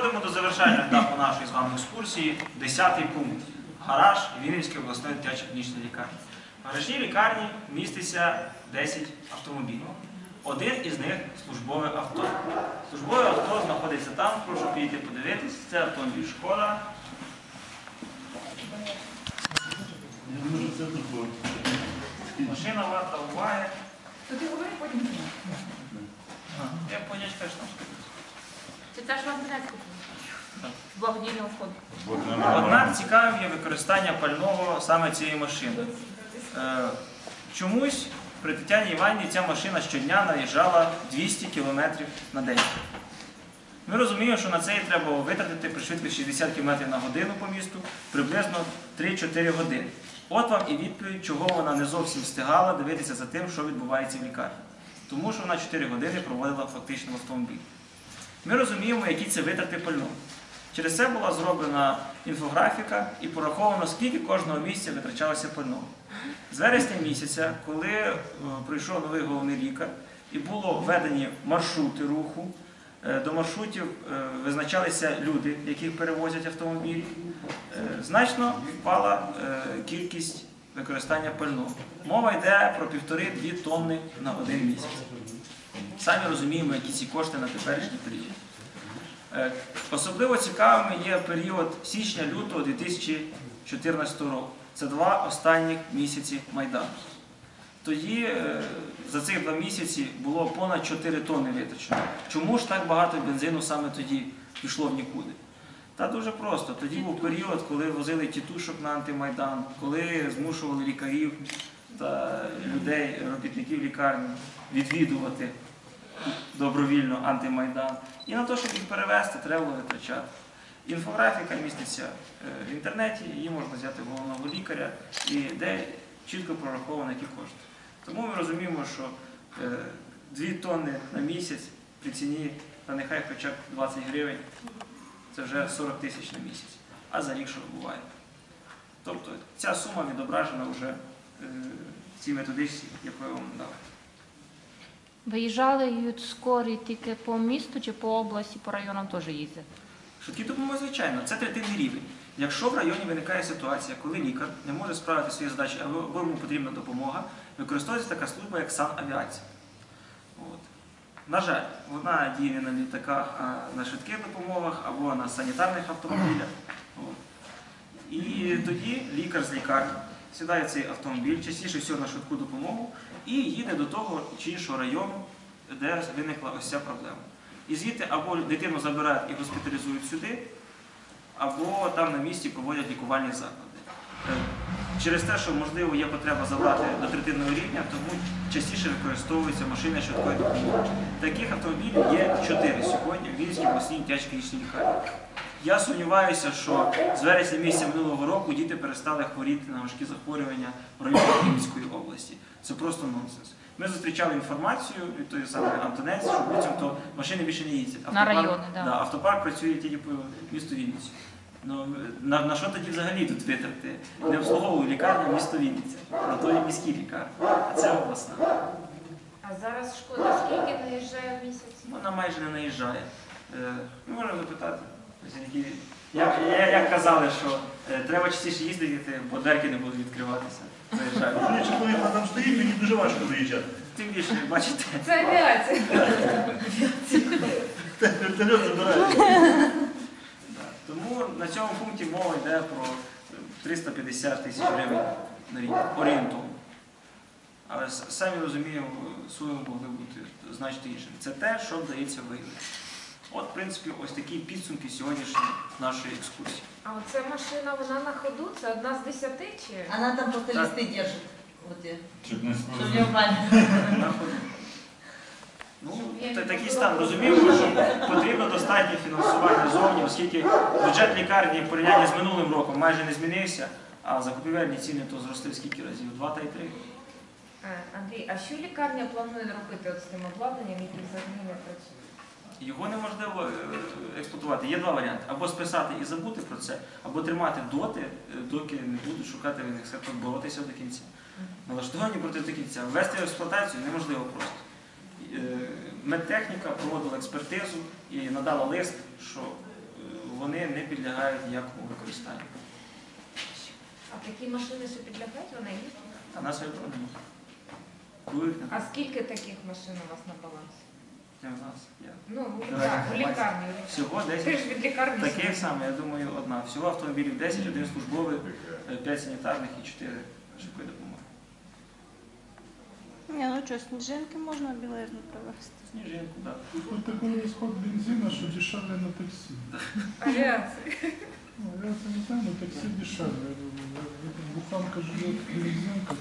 Підходимо до завершального етапу нашої з вами екскурсії. Десятий пункт. Гараж Вінницької обласної дитячої клінічної лікарні. В гаражній лікарні міститься 10 автомобілів. Один із них службове авто. Службове авто знаходиться там, прошу підійти подивитись. Це автомобіль шкода. Що. Машина варта уваги. То ти говори потім. Я понять, конечно. Це фонду. Однак цікавим є використання пального саме цієї машини. Е, Чомусь при Тетяні Іванівні ця машина щодня наїжджала 200 км на день. Ми розуміємо, що на це треба витратити при швидкості 60 км на годину по місту приблизно 3-4 години. От вам і відповідь, чого вона не зовсім встигала дивитися за тим, що відбувається в лікарні. Тому що вона 4 години проводила фактично в автомобілі. Ми розуміємо, які це витрати пального. Через це була зроблена інфографіка і пораховано, скільки кожного місяця витрачалося пального. З вересня місяця, коли е, прийшов новий головний лікар і було введені маршрути руху, е, до маршрутів е, визначалися люди, яких перевозять автомобілі, значно впала кількість використання пального. Мова йде про півтори-дві тонни на один місяць. Самі розуміємо, які ці кошти на теперішній період. Е, Особливо цікавими є період січня-лютого 2014 року. Це два останніх місяці Майдану. Тоді е, за цих два місяці було понад 4 тонни витрачено. Чому ж так багато бензину саме тоді пішло в нікуди? Та дуже просто. Тоді був період, коли возили тітушок на антимайдан, коли змушували лікарів та людей, робітників лікарні відвідувати добровільно антимайдан. І на те, щоб їх перевезти, треба було витрачати. Інфографіка міститься е, в інтернеті, її можна взяти в головного лікаря, і де чітко прораховано які кошти. Тому ми розуміємо, що 2 тонни на місяць при ціні, та нехай хоча б 20 гривень, це вже 40 тисяч на місяць. А за рік що буває? Тобто ця сума відображена вже е, цій методичці, яку я вам дав. Виїжджали скорі тільки по місту чи по області, по районам теж їздять. Швидкі допомоги, звичайно, це третинний рівень. Якщо в районі виникає ситуація, коли лікар не може справити свої задачі, або або йому потрібна допомога, використовується така служба, як санавіація. От. На жаль, вона діє не на літаках, а на швидких допомогах або на санітарних автомобілях. От. І тоді лікар з лікарні сідає цей автомобіль, частіше всього на швидку допомогу, і їде до того чи іншого району, де виникла ось ця проблема. І звідти або дитину забирають і госпіталізують сюди, або там на місці проводять лікувальні заклади. Е, Через те, що можливо є потреба забрати до третинного рівня, тому частіше використовуються машини швидкої допомоги. Таких автомобілів є чотири сьогодні в Вінській обласній клінічній лікарні. Я сумніваюся, що з вересня місяця минулого року діти перестали хворіти на важкі захворювання в районі Вінницької області. Це просто нонсенс. Ми зустрічали інформацію від тої самої Антонець, що буцімто машини більше не їздять. На райони, да. да, автопарк працює тільки по місту Вінницю. Ну, на, на що тоді взагалі тут витрати? Не обслуговує лікарня місто Вінниця, на то є міські лікарні, а це обласна. А зараз шкода скільки наїжджає в місяць? Вона майже не наїжджає. Е, Ми можемо запитати. Як, як, як казали, що е, треба частіше їздити, бо дверки не будуть відкриватися. Чи коли вона там стоїть, мені дуже важко заїжджати. Тим більше, бачите, Це авіація. Вертольот забирає. Тому на цьому пункті мова йде про 350 тисяч гривень на рік орієнтовно. Але самі розуміємо, суми могли бути значно іншими. Це те, що вдається виявити. Принципі, ось такі підсумки сьогоднішньої нашої екскурсії. А оця машина, вона на ходу? Це одна з десяти чи? Она там просто Так. листы держит. Вот я. Чуть не упали. На ходу. Ну, та- такий стан. Розуміємо, що потрібно достатнє фінансування зовні, оскільки бюджет лікарні в порівнянні з минулим роком майже не змінився, а закупівельні ціни то зросли скільки разів? Два та й три. Е, Андрій, а що лікарня планує робити от з тим обладнанням, яке взагалі не працює? Його неможливо е, експлуатувати. Є два варіанти: або списати і забути про це, або тримати доти, е, доки не будуть шукати винних, тобто боротися до кінця. Налаштовані проти до кінця. Ввести в експлуатацію неможливо просто. Е, Медтехніка проводила експертизу і надала лист, що вони не підлягають ніякому використанню. А такі машини, що підлягають, вони є? А нас. Других А скільки таких машин у вас на балансі? Для нас. Я. Ну, в лікарні, в лікарні. Всього 10. ж від лікарні. Таких саме, я думаю, одна. Всього автомобілів 10, один службовий, 5 санітарних і 4 швидкої допомоги. Ні, ну що, сніжинки можна білизну привезти. Сніжинку, так. Хоть такой расход бензина, что дешевле на такси. Авіація. Ну, я это не знаю, но такси дешевле. Буханка живет бензин, как